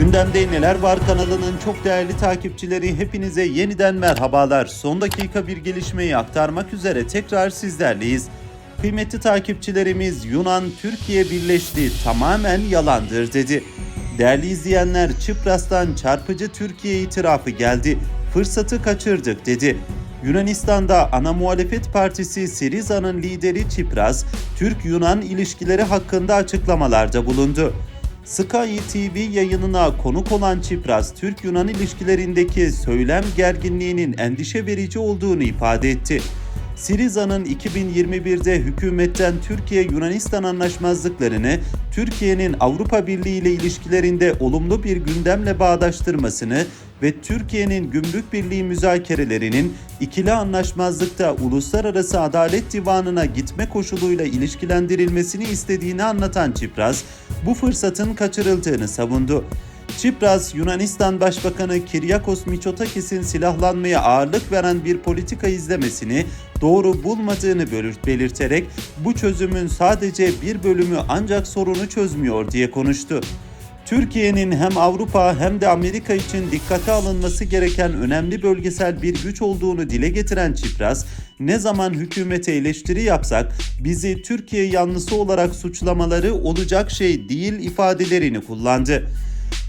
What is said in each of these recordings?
Gündemde Neler Var kanalının çok değerli takipçileri hepinize yeniden merhabalar. Son dakika bir gelişmeyi aktarmak üzere tekrar sizlerleyiz. Kıymetli takipçilerimiz Yunan Türkiye birleşti tamamen yalandır dedi. Değerli izleyenler Çıpras'tan çarpıcı Türkiye itirafı geldi. Fırsatı kaçırdık dedi. Yunanistan'da ana muhalefet partisi Siriza'nın lideri Çipras, Türk-Yunan ilişkileri hakkında açıklamalarda bulundu. Sky TV yayınına konuk olan Çipras, Türk-Yunan ilişkilerindeki söylem gerginliğinin endişe verici olduğunu ifade etti. Siriza'nın 2021'de hükümetten Türkiye-Yunanistan anlaşmazlıklarını Türkiye'nin Avrupa Birliği ile ilişkilerinde olumlu bir gündemle bağdaştırmasını ve Türkiye'nin gümrük birliği müzakerelerinin ikili anlaşmazlıkta Uluslararası Adalet Divanı'na gitme koşuluyla ilişkilendirilmesini istediğini anlatan Çipras, bu fırsatın kaçırıldığını savundu. Çipras, Yunanistan Başbakanı Kiryakos Mitsotakis'in silahlanmaya ağırlık veren bir politika izlemesini doğru bulmadığını belir- belirterek bu çözümün sadece bir bölümü ancak sorunu çözmüyor diye konuştu. Türkiye'nin hem Avrupa hem de Amerika için dikkate alınması gereken önemli bölgesel bir güç olduğunu dile getiren Çipras, ne zaman hükümete eleştiri yapsak bizi Türkiye yanlısı olarak suçlamaları olacak şey değil ifadelerini kullandı.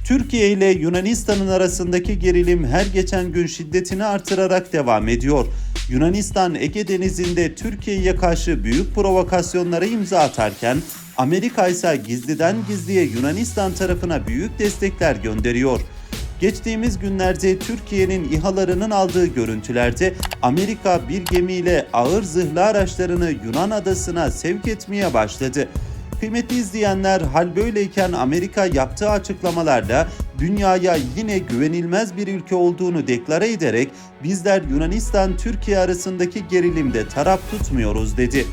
Türkiye ile Yunanistan'ın arasındaki gerilim her geçen gün şiddetini artırarak devam ediyor. Yunanistan Ege Denizi'nde Türkiye'ye karşı büyük provokasyonlara imza atarken Amerika ise gizliden gizliye Yunanistan tarafına büyük destekler gönderiyor. Geçtiğimiz günlerde Türkiye'nin İHA'larının aldığı görüntülerde Amerika bir gemiyle ağır zırhlı araçlarını Yunan adasına sevk etmeye başladı. Kıymetli izleyenler hal böyleyken Amerika yaptığı açıklamalarla dünyaya yine güvenilmez bir ülke olduğunu deklare ederek bizler Yunanistan-Türkiye arasındaki gerilimde taraf tutmuyoruz dedi.